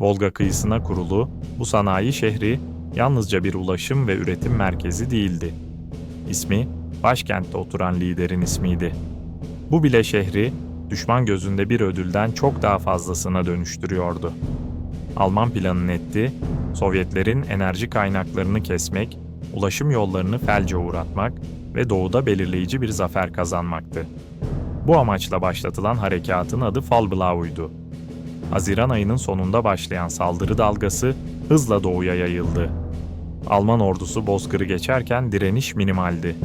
Volga kıyısına kurulu bu sanayi şehri yalnızca bir ulaşım ve üretim merkezi değildi. İsmi, başkentte oturan liderin ismiydi. Bu bile şehri, düşman gözünde bir ödülden çok daha fazlasına dönüştürüyordu. Alman planı netti, Sovyetlerin enerji kaynaklarını kesmek, ulaşım yollarını felce uğratmak ve doğuda belirleyici bir zafer kazanmaktı. Bu amaçla başlatılan harekatın adı Fallblau'ydu. Haziran ayının sonunda başlayan saldırı dalgası hızla doğuya yayıldı. Alman ordusu Bozkır'ı geçerken direniş minimaldi.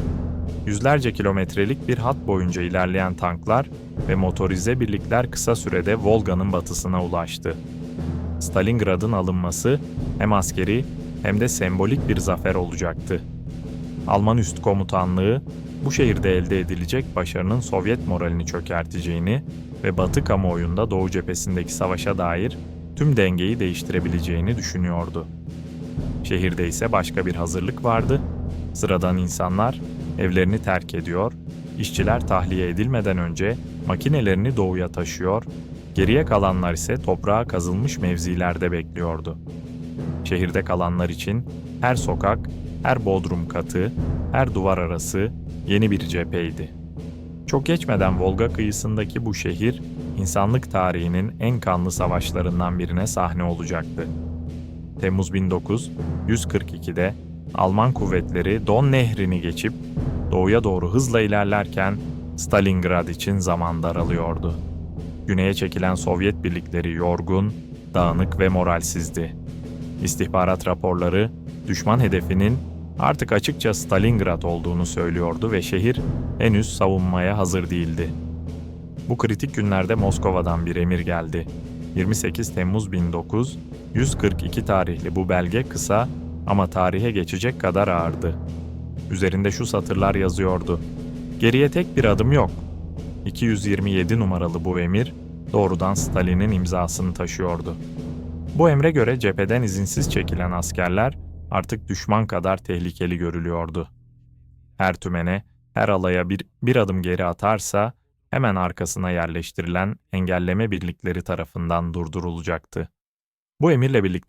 Yüzlerce kilometrelik bir hat boyunca ilerleyen tanklar ve motorize birlikler kısa sürede Volga'nın batısına ulaştı. Stalingrad'ın alınması hem askeri hem de sembolik bir zafer olacaktı. Alman üst komutanlığı bu şehirde elde edilecek başarının Sovyet moralini çökerteceğini ve Batı kamuoyunda Doğu cephesindeki savaşa dair tüm dengeyi değiştirebileceğini düşünüyordu. Şehirde ise başka bir hazırlık vardı. Sıradan insanlar evlerini terk ediyor, işçiler tahliye edilmeden önce makinelerini doğuya taşıyor, geriye kalanlar ise toprağa kazılmış mevzilerde bekliyordu. Şehirde kalanlar için her sokak, her bodrum katı, her duvar arası yeni bir cepheydi. Çok geçmeden Volga kıyısındaki bu şehir, insanlık tarihinin en kanlı savaşlarından birine sahne olacaktı. Temmuz 1942'de Alman kuvvetleri Don Nehri'ni geçip doğuya doğru hızla ilerlerken Stalingrad için zaman daralıyordu. Güneye çekilen Sovyet birlikleri yorgun, dağınık ve moralsizdi. İstihbarat raporları düşman hedefinin artık açıkça Stalingrad olduğunu söylüyordu ve şehir henüz savunmaya hazır değildi. Bu kritik günlerde Moskova'dan bir emir geldi. 28 Temmuz 1942 tarihli bu belge kısa ama tarihe geçecek kadar ağırdı. Üzerinde şu satırlar yazıyordu. Geriye tek bir adım yok. 227 numaralı bu emir doğrudan Stalin'in imzasını taşıyordu. Bu emre göre cepheden izinsiz çekilen askerler artık düşman kadar tehlikeli görülüyordu. Her tümene, her alaya bir, bir adım geri atarsa hemen arkasına yerleştirilen engelleme birlikleri tarafından durdurulacaktı. Bu emirle birlikte